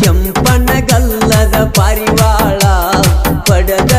ಕೆಂಪನ ಗಲ್ಲದ ಪರಿವಾಳ ಪಡದ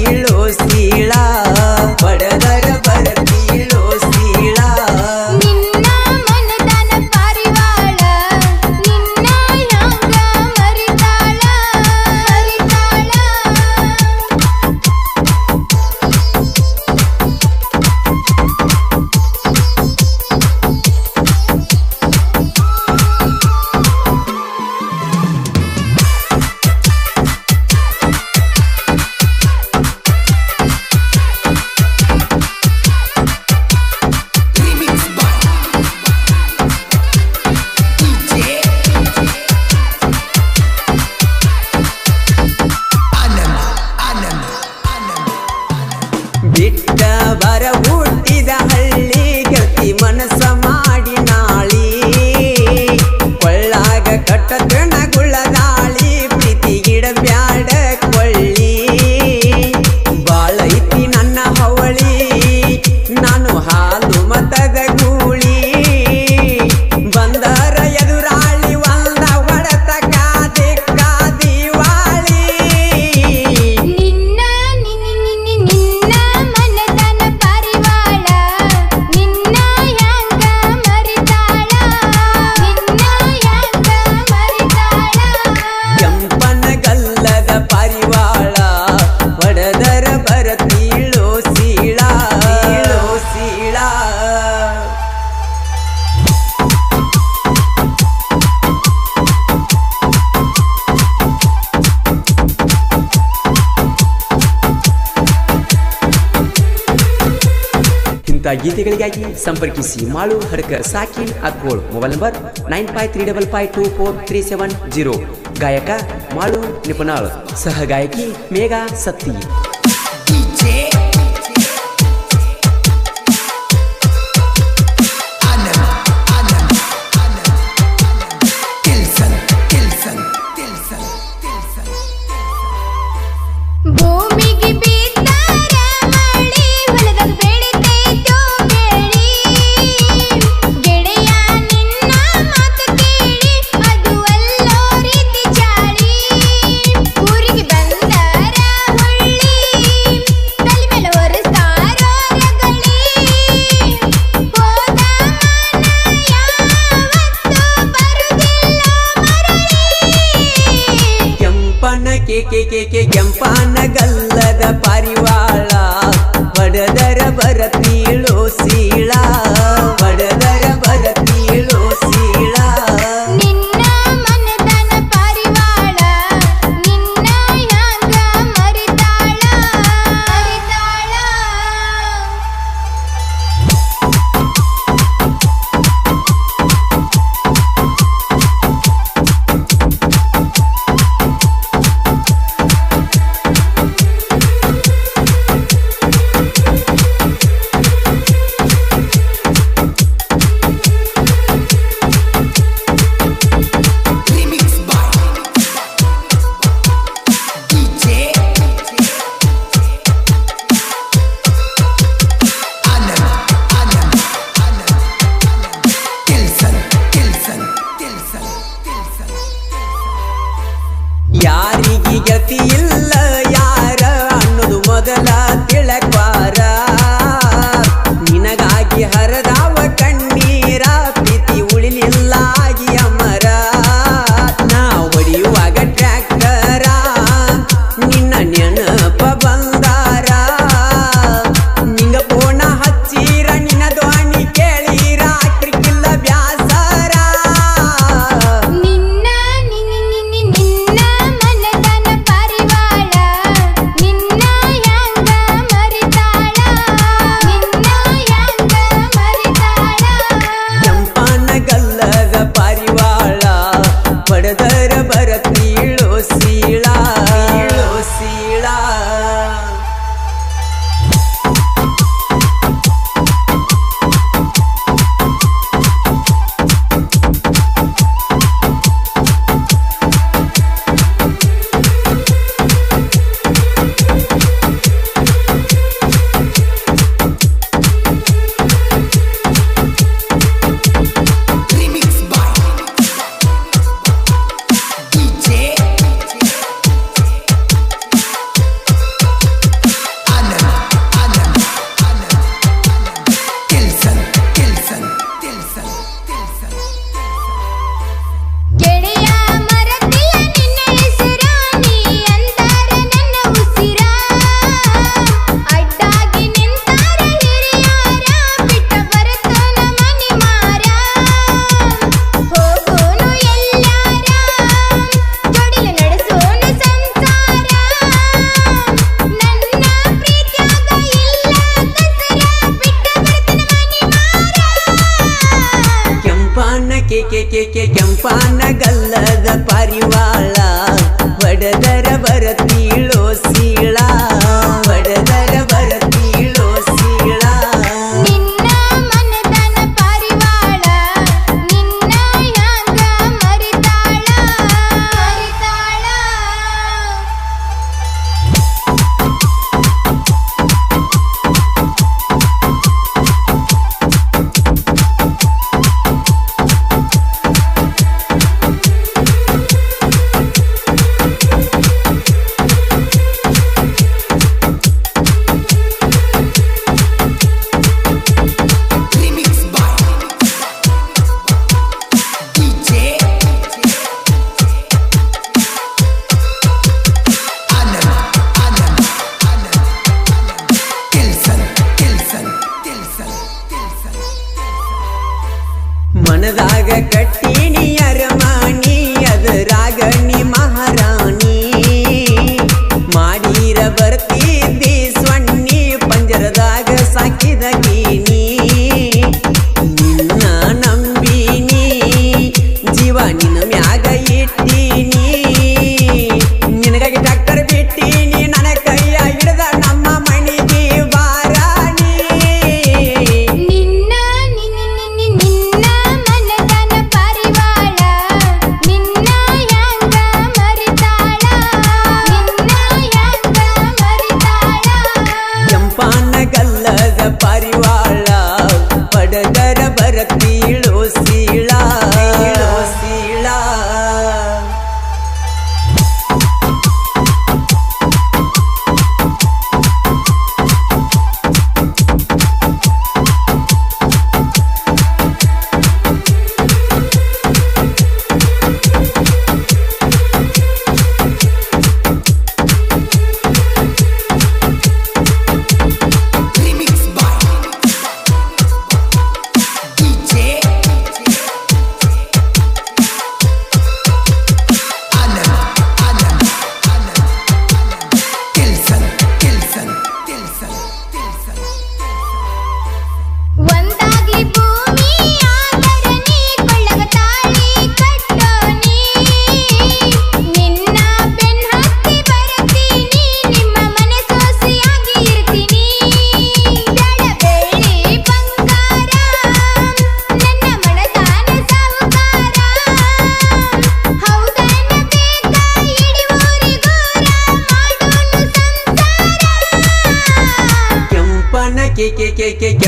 ಸೀಳು ಸೀಳಾ. ಮುಕ್ತ ಗೀತೆಗಳಿಗಾಗಿ ಸಂಪರ್ಕಿಸಿ ಮಾಳು ಹಡಕ ಸಾಕಿನ್ ಅಕ್ಗೋಳ್ mobile number nine five three double five two four three seven zero ಗಾಯಕ ಮಾಳು ನಿಪುಣಾಳ್ ಸಹ ಗಾಯಕಿ ಮೇಘಾ ಸತ್ತಿ Boy. ಕೆಂಪಾನಗಲ್ಲದ ಕೆ ಗಲ್ಲದ ಪಾರಿ கத்தியில் ಕೆ ಕೆ ಕೆ ಕೆ ಕೆಂಪಾನ ಗಲ್ಲದ ಪಾರಿವಾಳ ಬಡದರ ಬರ ತೀಳೋ ಸೀಳ.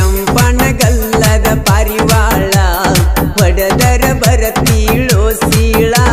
ಕೆಂಪನಗಲ್ಲದ ಪಾರಿವಾಳ ಹೊಡೆದರ ಬರತೀಳೋ ಸೀಳಾ.